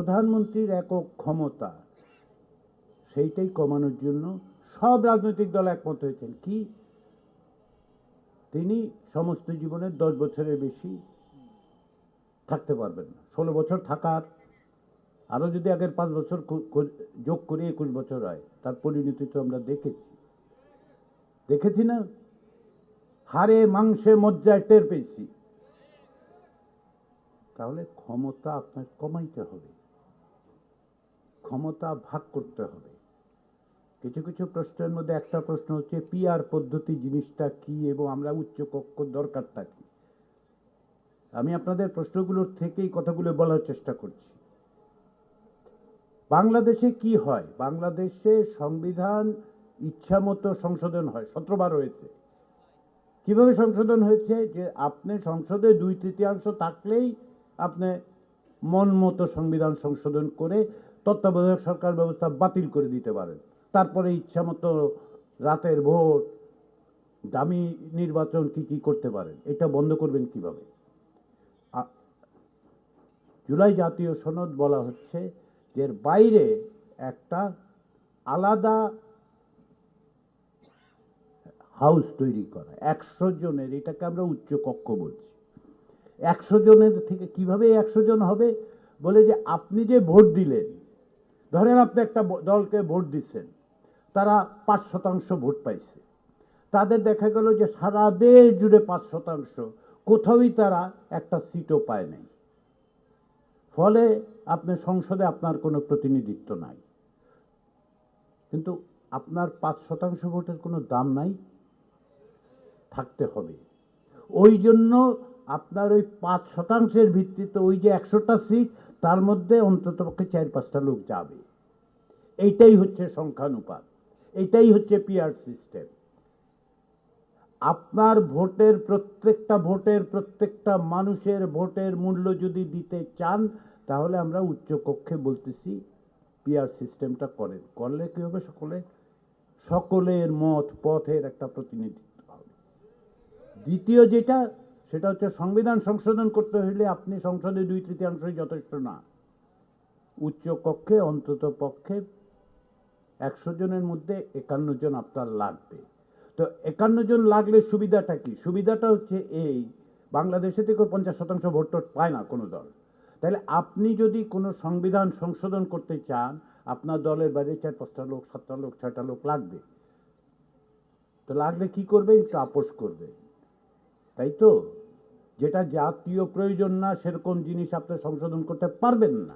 প্রধানমন্ত্রীর একক ক্ষমতা, সেইটাই কমানোর জন্য সব রাজনৈতিক দল একমত হয়েছেন। কি? তিনি সমস্ত জীবনের দশ বছরের বেশি থাকতে পারবেন না। ষোলো বছর থাকার, আরও যদি আগের পাঁচ বছর যোগ করে একুশ বছর হয়, তার পরিণতি তো আমরা দেখেছি। দেখেছি না? হারে মাংসে মজ্জায় টের পেয়েছি। তাহলে ক্ষমতা আপনার কমাইতে হবে। ক্ষমতা ভাগ করতে হবে। কিছু কিছু প্রশ্নের মধ্যে একটা প্রশ্ন হচ্ছে পিআর পদ্ধতি জিনিসটা কি এবং আমরা উচ্চ কক্ষ দরকারটা কি? আমি আপনাদের প্রশ্নগুলোর থেকেই কথাগুলো বলার চেষ্টা করছি। বাংলাদেশে কি হয়? বাংলাদেশে সংবিধান ইচ্ছামতো সংশোধন হয়। সতেরোবার হয়েছে। কীভাবে সংশোধন হয়েছে? যে আপনি সংসদে দুই তৃতীয়াংশ থাকলেই আপনি মন মতো সংবিধান সংশোধন করে তত্ত্বাবধায়ক সরকার ব্যবস্থা বাতিল করে দিতে পারেন। তারপরে ইচ্ছামতো রাতের ভোট দামি নির্বাচন কি কি করতে পারেন, এটা বন্ধ করবেন কীভাবে? জুলাই জাতীয় সনদ বলা হচ্ছে যে বাইরে একটা আলাদা হাউস তৈরি করা, একশো জনের, এটাকে আমরা উচ্চ কক্ষ বলছি। একশো জনের থেকে কীভাবে একশো জন হবে? বলে যে আপনি যে ভোট দিলেন ধরেন আপনি একটা দলকে ভোট দিচ্ছেন তারা পাঁচ শতাংশ ভোট পাইছে। তাদের দেখা গেল যে সারা দেশ জুড়ে পাঁচ শতাংশ, কোথাওই তারা একটা সিটও পায় নাই। ফলে আপনি সংসদে আপনার কোনো প্রতিনিধিত্ব নাই। কিন্তু আপনার পাঁচ শতাংশ ভোটের কোনো দাম নাই, থাকতে হবে। ওই জন্য আপনার ওই পাঁচ শতাংশের ভিত্তিতে ওই যে একশোটা সিট, তার মধ্যে অন্ততপক্ষে চার পাঁচটা লোক যাবে। এইটাই হচ্ছে সংখ্যানুপাত এটাই হচ্ছে পিআর সিস্টেম আপনার ভোটের প্রত্যেকটা ভোটের প্রত্যেকটা মানুষের ভোটের মূল্য যদি দিতে চান, তাহলে আমরা উচ্চ কক্ষে বলতেছি পিআর সিস্টেমটা করেন। করলে কি হবে সকলে? সকলের মত, পথের একটা প্রতিনিধিত্ব হবে। দ্বিতীয় যেটা, সেটা হচ্ছে সংবিধান সংশোধন করতে হলে আপনি সংসদে দুই তৃতীয়াংশই যথেষ্ট না। উচ্চ কক্ষে, অন্তত পক্ষে একশো জনের মধ্যে একান্ন জন আপনার লাগবে। তো একান্ন জন লাগলে সুবিধাটা কি? সুবিধাটা হচ্ছে এই, বাংলাদেশে থেকে পঞ্চাশ শতাংশ ভোট টোট পায় না কোনো দল। তাহলে আপনি যদি কোনো সংবিধান সংশোধন করতে চান, আপনার দলের বাইরে চার, পাঁচটা লোক, সাতটা লোক, ছয়টা লোক লাগবে। তো লাগলে কি করবে? একটু আপোষ করবে। তাই তো? যেটা জাতীয় প্রয়োজন না, সেরকম জিনিস আপনি সংশোধন করতে পারবেন না।